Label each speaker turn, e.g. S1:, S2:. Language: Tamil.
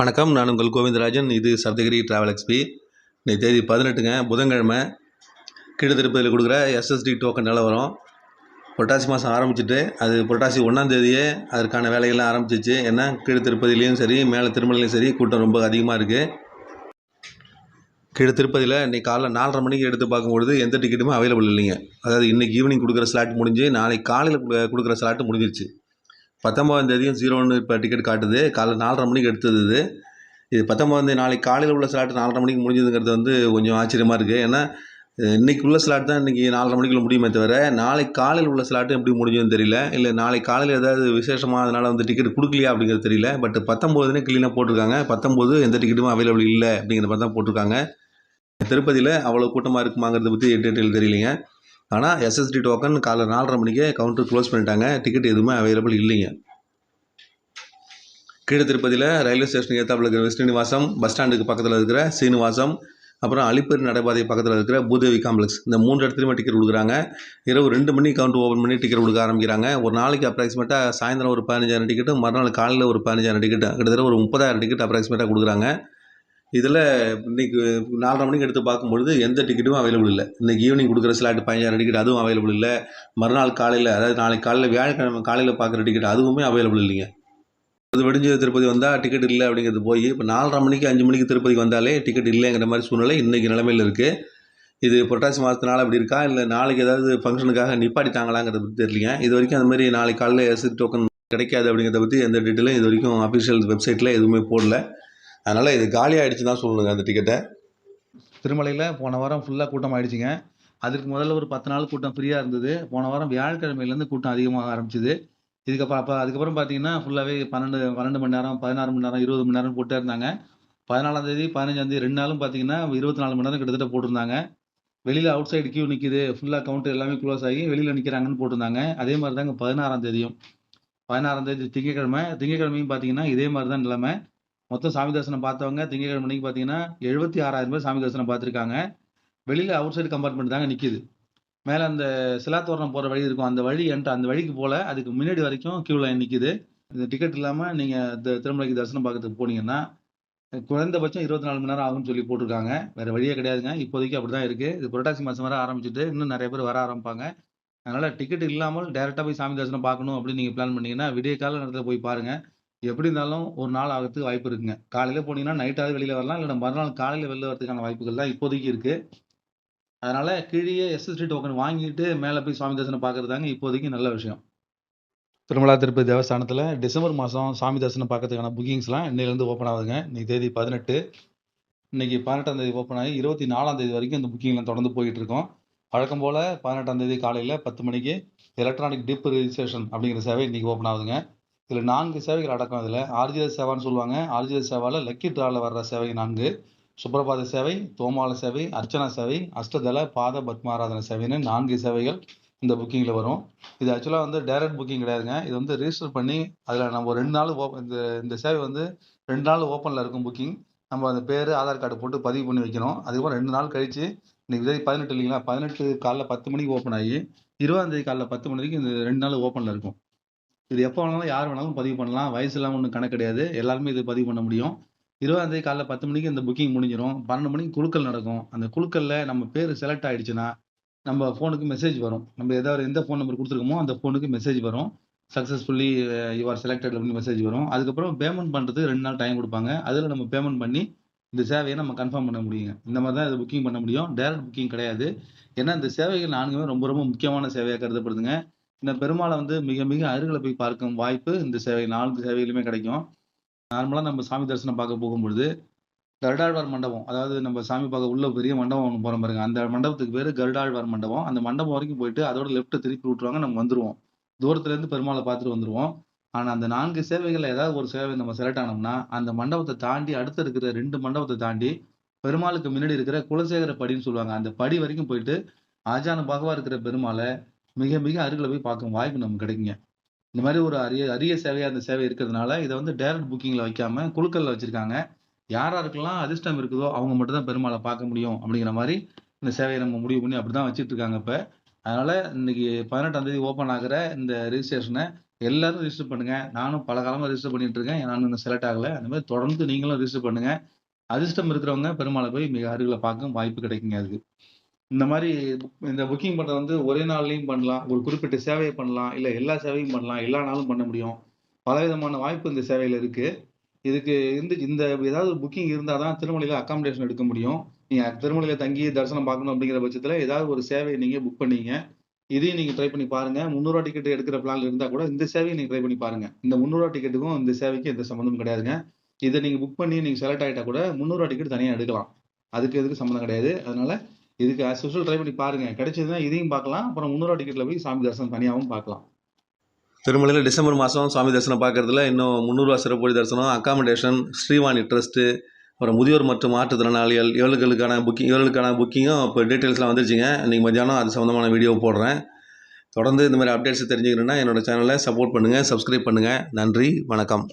S1: வணக்கம் நான் உங்கள் கோவிந்தராஜன். இது சப்தகிரி ட்ராவல் எக்ஸ்பி இன்னைக்கு தேதி பதினெட்டுங்க. புதன்கிழமை கீழே திருப்பதியில் கொடுக்குற எஸ்எஸ்டி டோக்கன் நிலவரம் புரட்டாசி மாதம் ஆரம்பிச்சிட்டு அது புரட்டாசி ஒன்றாம் தேதியே அதற்கான வேலைகள்லாம் ஆரம்பிச்சிச்சு. ஏன்னா கீழே திருப்பதிலையும் சரி மேலே திருமலையிலையும் சரி கூட்டம் ரொம்ப அதிகமாக இருக்குது கீழே திருப்பதியில் இன்றைக்கி காலைல நாலரை மணிக்கு எடுத்து பார்க்கும்பொழுது எந்த டிக்கெட்டுமே அவைலபிள் இல்லைங்க. அதாவது இன்னைக்கு ஈவினிங் கொடுக்குற ஸ்லாட் முடிஞ்சு நாளைக்கு காலையில் கொடுக்குற ஸ்லாட்டு முடிஞ்சிருச்சு. பத்தொம்பதாம் தேதியும் ஜீரோன்னு இப்போ டிக்கெட் காட்டுது. காலைல நாலரை மணிக்கு எடுத்தது இது. இது பத்தொம்பதாம் தேதி நாளைக்கு காலையில் உள்ள ஸ்லாட் நாலரை மணிக்கு முடிஞ்சதுங்கிறது வந்து கொஞ்சம் ஆச்சரியமாக இருக்குது ஏன்னா இன்றைக்கி உள்ள ஸ்லாட் தான் இன்றைக்கி நாலரை மணிக்குள்ள முடியுமே தவிர நாளைக்கு காலையில் உள்ள ஸ்லாட்டு எப்படி முடிஞ்சதுன்னு தெரியல. இல்லை நாளைக்கு காலையில் ஏதாவது விசேஷமாக அதனால் வந்து டிக்கெட் கொடுக்கலையா அப்படிங்கிறது தெரியல. பட் பத்தொம்போதுனே க்ளீனாக போட்டிருக்காங்க. பத்தொம்போது எந்த டிக்கெட்டும் அவைலபிள் இல்லை அப்படிங்கிற மாதிரி தான் போட்டிருக்காங்க. திருப்பதியில் அவ்வளோ கூட்டமாக இருக்குமாங்கிறத பற்றி டீட்டெயில் தெரியலைங்க. ஆனால் எஸ்எஸ்டி டோக்கன் காலை நாலரை மணிக்கே கவுண்டர் க்ளோஸ் பண்ணிட்டாங்க. டிக்கெட் எதுவுமே அவைலபிள் இல்லைங்க. கீழே திருப்பதியில் ரயில்வே ஸ்டேஷனுக்கு ஏற்றாப்புல இருக்கிற ஸ்ரீனிவாசம் பஸ் ஸ்டாண்டுக்கு பக்கத்தில் இருக்கிற சீனிவாசம் அப்புறம் அலிப்பேர் நடைபாதை பக்கத்தில் இருக்கிற பூதேவி காம்ப்ளெக்ஸ் இந்த மூன்று இடத்துலையுமே டிக்கெட் கொடுக்குறாங்க. இரவு ரெண்டு மணி கவுண்ட் ஓப்பன் பண்ணி டிக்கெட் கொடுக்க ஆரம்பிக்கிறாங்க. ஒரு நாளைக்கு அப்ராக்சிமேட்டாக சாயந்தரம் ஒரு பதினஞ்சாயிரம் டிக்கெட்டு மறுநாள் காலையில் ஒரு பதினஞ்சாயிரம் டிக்கெட்டு கிட்டத்தட்ட ஒரு முப்பதாயிரம் டிக்கெட் அப்ராக்சிமேட்டாக கொடுக்குறாங்க. இதில் இன்னைக்கு நாலரை மணிக்கு எடுத்து பார்க்கும்பொழுது எந்த டிக்கெட்டும் அவைலபிள் இல்லை. இன்றைக்கி ஈவினிங் கொடுக்குற ஸ்லாட் பதினஞ்சாயிரம் டிக்கெட் அதுவும் அவைலபிள் இல்லை. மறுநாள் காலையில் அதாவது நாளைக்கு காலையில் வியாழக்கிழமை காலையில் பார்க்குற டிக்கெட் அதுவுமே அவைலபிள் இல்லைங்க. அது விடிஞ்சு திருப்பதி வந்தால் டிக்கெட் இல்லை அப்படிங்கிறது போய் இப்போ நாலரை மணிக்கு அஞ்சு மணிக்கு திருப்பதிக்கு வந்தாலே டிக்கெட் இல்லைங்கிற மாதிரி சூழ்நிலை இன்றைக்கி நிலமையில் இருக்குது இது புரட்டாசி மாதத்தினால அப்படி இருக்கா? இல்லை நாளைக்கு ஏதாவது ஃபங்க்ஷனுக்காக நிப்பாட்டிட்டாங்களாங்கிறத பற்றி தெரியலைங்க. இது வரைக்கும் அந்த மாதிரி நாளைக்கு காலையில் எஸ்சி டோக்கன் கிடைக்காது அப்படிங்கிறத பற்றி எந்த டீட்டெயிலும் இது வரைக்கும் அஃபிஷியல் வெப்சைட்டில் எதுவுமே போடல. அதனால் இது காலி ஆகிடுச்சு தான் சொல்லணுங்க அந்த டிக்கெட்டை
S2: திருமலையில் போன வாரம் ஃபுல்லாக கூட்டம் ஆயிடுச்சுங்க. அதுக்கு முதல்ல ஒரு பத்து நாள் கூட்டம் ஃப்ரீயாக இருந்தது. போன வாரம் வியாழக்கிழமையிலேருந்து கூட்டம் அதிகமாக ஆரம்பிச்சிது. இதுக்கப்புறம் அப்போ அதுக்கப்புறம் பார்த்தீங்கன்னா ஃபுல்லாகவே பன்னெண்டு பன்னெண்டு மணி நேரம் பதினாறு மணி நேரம் இருபது மணி நேரம் போட்டே இருந்தாங்க. பதினாலாம் தேதி பதினஞ்சாம் தேதி ரெண்டு நாளும் பார்த்தீங்கன்னா இருபத்தி நாலு மணி நேரம் கிட்டத்தட்ட போட்டிருந்தாங்க. வெளியில் அவுட் சைடு கியூ நிற்கிது ஃபுல்லாக கவுண்டர் எல்லாமே க்ளோஸ் ஆகி வெளியில் நிற்கிறாங்கன்னு போட்டிருந்தாங்க. அதே மாதிரி தாங்க பதினாறாம் தேதியும். பதினாறாம் தேதி திங்கக்கிழமை திங்கக்கிழமையும் பார்த்தீங்கன்னா இதே மாதிரி தான் நிலைமை. மொத்தம் சாமி தரிசனம் பார்த்தவங்க திங்கக்கிழமை அன்னைக்கு பார்த்தீங்கன்னா எழுபத்தி ஆறாயிரம் பேர் சாமி தரிசனம் பார்த்துருக்காங்க. வெளியில் அவுட் சைடு கம்பார்ட்மெண்ட் தாங்க நிற்கிது மேலே அந்த சிலாத்தோரணம் போகிற வழி இருக்கும். அந்த வழி என்ட்ரு அந்த வழிக்கு போல் அதுக்கு முன்னாடி வரைக்கும் கியூ லைன் நிற்கிது இந்த டிக்கெட் இல்லாமல் நீங்கள் திருமலைக்கு தரிசனம் பார்க்கறதுக்கு போனீங்கன்னா குறைந்தபட்சம் இருபத்தி நாலு மணி நேரம் ஆகும்னு சொல்லி போட்டிருக்காங்க. வேறு வழியே கிடையாதுங்க. இப்போதைக்கு அப்படி தான் இருக்குது இது புரட்டாசி மாதம் வர ஆரம்பிச்சுட்டு இன்னும் நிறைய பேர் வர ஆரம்பிப்பாங்க. அதனால் டிக்கெட் இல்லாமல் டேரெக்டாக போய் சாமி தரிசனம் பார்க்கணும் அப்படின்னு நீங்கள் பிளான் பண்ணீங்கன்னா விடிய கால நேரத்தில் போய் பாருங்கள் எப்படி இருந்தாலும் ஒரு நாள் ஆகிறதுக்கு வாய்ப்பு இருக்குங்க. காலையில் போனீங்கன்னா நைட்டாவது வெளியில் வரலாம். இல்லை மறுநாள் காலையில் வெளில வரதுக்கான வாய்ப்புகள் தான் இப்போதைக்கு இருக்குது அதனால கீழே எஸ்எஸ்டி டோக்கன் வாங்கிட்டு மேலே போய் சுவாமி தரிசனம் பார்க்கறது தாங்க இப்போதைக்கு நல்ல விஷயம். திருமலா திருப்பதி தேவஸ்தானத்தில் டிசம்பர் மாதம் சாமி தரிசனம் பார்க்கறதுக்கான புக்கிங்ஸ்லாம் இன்னையிலேருந்து ஓப்பன் ஆகுதுங்க. இன்னைக்கு தேதி பதினெட்டு. இன்னைக்கு பதினெட்டாம் தேதி ஓப்பன் ஆகி இருபத்தி நாலாம் தேதி வரைக்கும் இந்த புக்கிங்லாம் தொடர்ந்து போயிட்டு இருக்கோம். வழக்கம் போல் பதினெட்டாம் தேதி காலையில் பத்து மணிக்கு எலக்ட்ரானிக் டிப் ரிஜிஸ்ட்ரேஷன் அப்படிங்கிற சேவை இன்னைக்கு ஓப்பன் ஆகுதுங்க. இதில் நான்கு சேவைகள் அடக்கம் இதில். ஆர்ஜித சேவான்னு சொல்லுவாங்க. ஆர்ஜித சேவாவில் லக்கி ட்ராவில் வர்ற சேவை நான்கு. சுப்பிரபாத சேவை தோமால சேவை அர்ச்சனா சேவை அஷ்டதள பாத பத்மாராதன சேவைன்னு நான்கு சேவைகள் இந்த புக்கிங்கில் வரும். இது ஆக்சுவலாக வந்து டைரக்ட் புக்கிங் கிடையாதுங்க. இது வந்து ரிஜிஸ்டர் பண்ணி அதில் நம்ம ஒரு ரெண்டு நாள் ஓப்பன் இந்த இந்த சேவை வந்து ரெண்டு நாள் ஓப்பனில் இருக்கும் புக்கிங் நம்ம அந்த பேர் ஆதார் கார்டு போட்டு பதிவு பண்ணி வைக்கணும். அதுக்கப்புறம் ரெண்டு நாள் கழித்து இன்னைக்கு தேதி பதினெட்டு இல்லைங்களா? பதினெட்டு காலைல பத்து மணிக்கு ஓப்பன் ஆகி இருபதாந்தேதி காலைல பத்து மணி வரைக்கும் இந்த ரெண்டு நாள் ஓப்பனில் இருக்கும். இது எப்போ வேணாலும் யார் வேணாலும் பதிவு பண்ணலாம். வயசுலாம் ஒன்றும் கணக்கு கிடையாது. எல்லாருமே இது பதிவு பண்ண முடியும். இருபதாந்தேதி காலைல பத்து மணிக்கு இந்த புக்கிங் முடிஞ்சிடும் பன்னெண்டு மணிக்கு குழுக்கள் நடக்கும். அந்த குழுக்களில் நம்ம பேர் செலக்ட் ஆகிடுச்சுன்னா நம்ம ஃபோனுக்கு மெசேஜ் வரும். நம்ம ஏதாவது எந்த ஃபோன் நம்பர் கொடுத்துருக்கோமோ அந்த ஃபோனுக்கு மெசேஜ் வரும். சக்ஸஸ்ஃபுல்லி யூஆர் செலக்டட் அப்படின்னு மெசேஜ் வரும். அதுக்கப்புறம் பேமெண்ட் பண்ணுறதுக்கு ரெண்டு நாள் டைம் கொடுப்பாங்க. அதில் நம்ம பேமெண்ட் பண்ணி இந்த சேவையை நம்ம கன்ஃபார்ம் பண்ண முடியுங்க. இந்த மாதிரி தான் இது புக்கிங் பண்ண முடியும். டேரக்ட் புக்கிங் கிடையாது. ஏன்னா இந்த சேவைகள் நான்குமே ரொம்ப ரொம்ப முக்கியமான சேவையாக கருதப்படுதுங்க. இந்த பெருமாளை வந்து மிக மிக அருகில் போய் பார்க்கும் வாய்ப்பு இந்த சேவை நான்கு சேவையிலுமே கிடைக்கும். நார்மலாக நம்ம சாமி தரிசனம் பார்க்க போகும்பொழுது கருடாழ்வார் மண்டபம் அதாவது நம்ம சாமி பார்க்க உள்ள பெரிய மண்டபம் ஒன்று போகிற பாருங்க. அந்த மண்டபத்துக்கு பேர் கருடாழ்வார் மண்டபம். அந்த மண்டபம் வரைக்கும் போயிட்டு அதோட லெஃப்ட்டை திருப்பி விட்டுருவாங்க நம்ம வந்துடுவோம் தூரத்துலேருந்து பெருமாளை பார்த்துட்டு வந்துடுவோம் ஆனால் அந்த நான்கு சேவைகளில் ஏதாவது ஒரு சேவை நம்ம செலக்ட் ஆனோம்னா அந்த மண்டபத்தை தாண்டி அடுத்து இருக்கிற ரெண்டு மண்டபத்தை தாண்டி பெருமாளுக்கு முன்னாடி இருக்கிற குலசேகர படின்னு சொல்லுவாங்க. அந்த படி வரைக்கும் போயிட்டு ஆஜானு பாகவா இருக்கிற பெருமாளை மிக மிக அருகில் போய் பார்க்கும் வாய்ப்பு நமக்கு கிடைக்குங்க. இந்த மாதிரி ஒரு அரிய அரிய சேவையாக அந்த சேவை இருக்கிறதுனால இதை வந்து டைரக்ட் புக்கிங்கில் வைக்காம குழுக்களில் வச்சிருக்காங்க. யார் யாருக்கெல்லாம் அதிர்ஷ்டம் இருக்குதோ அவங்க மட்டும் தான் பெருமாளை பார்க்க முடியும் அப்படிங்கிற மாதிரி இந்த சேவையை நம்ம முடிவு பண்ணி அப்படி தான் வச்சுட்டு இருக்காங்க இப்போ. அதனால இன்னைக்கு பதினெட்டாம் தேதி ஓப்பன் ஆகிற இந்த ரிஜிஸ்ட்ரேஷனை எல்லாரும் ரிஜிஸ்டர் பண்ணுங்க. நானும் பல காலமாக ரிஜிஸ்டர் பண்ணிட்டு இருக்கேன். நானும் இன்னும் செலக்ட் ஆகலை. அந்த மாதிரி தொடர்ந்து நீங்களும் ரிஜிஸ்டர் பண்ணுங்க. அதிர்ஷ்டம் இருக்கிறவங்க பெருமாளை போய் மிக அருகில் பார்க்க வாய்ப்பு கிடைக்குங்க அதுக்கு. இந்த மாதிரி இந்த புக்கிங் பண்ணுறது வந்து ஒரே நாள்லையும் பண்ணலாம். ஒரு குறிப்பிட்ட சேவையை பண்ணலாம். இல்லை எல்லா சேவையும் பண்ணலாம். எல்லா நாளும் பண்ண முடியும். பலவிதமான வாய்ப்பு இந்த சேவையில் இருக்குது இதுக்கு இந்த இந்த ஏதாவது புக்கிங் இருந்தால் தான் திருமலையில் அக்காமடேஷன் எடுக்க முடியும். நீங்கள் திருமலையில் தங்கி தரிசனம் பார்க்கணும் அப்படிங்கிற பட்சத்தில் ஏதாவது ஒரு சேவையை நீங்கள் புக் பண்ணீங்க. இதையும் நீங்கள் ட்ரை பண்ணி பாருங்க. முந்நூறுவா டிக்கெட் எடுக்கிற பிளான் இருந்தால் கூட இந்த சேவையை நீங்கள் ட்ரை பண்ணி பாருங்க. இந்த முந்நூறுவா டிக்கெட்டுக்கும் இந்த சேவைக்கும் எந்த சம்மந்தமும் கிடையாதுங்க. இதை நீங்கள் புக் பண்ணி நீங்கள் செலக்ட் ஆகிட்டா கூட முந்நூறுவா டிக்கெட் தனியாக எடுக்கலாம். அதுக்கு எதுக்கு சம்மந்தம் கிடையாது. அதனால் இதுக்கு ஆஸ் யூஸ்வல் ட்ரை பண்ணி பாருங்க. கிடைச்சதுன்னா இதையும் பார்க்கலாம். அப்புறம் முந்நூறுவா டிக்கெட்டில் போய் சாமி தரிசனம் தனியாகவும் பார்க்கலாம்.
S1: திருமலையில் டிசம்பர் மாதம் சுவாமி தரிசனம் பார்க்குறதுல இன்னும் முந்நூறுரூவா சிறப்பு தரிசனம் அக்காமடேஷன் ஸ்ரீவாணி ட்ரஸ்ட்டு அப்புறம் முதியோர் மற்றும் மாற்றுத்திறனாளிகள் இவர்களுக்கான புக்கிங் இவர்களுக்கான புக்கிங்கும் இப்போ டீட்டெயில்ஸ்லாம் வந்துருச்சுங்க. இன்றைக்கி மத்தியானம் அது சம்மந்தமான வீடியோ போடுறேன். தொடர்ந்து இந்த மாதிரி அப்டேட்ஸ் தெரிஞ்சுக்கணுன்னா என்னோட சேனலை சப்போர்ட் பண்ணுங்கள் சப்ஸ்கிரைப் பண்ணுங்கள் நன்றி வணக்கம்.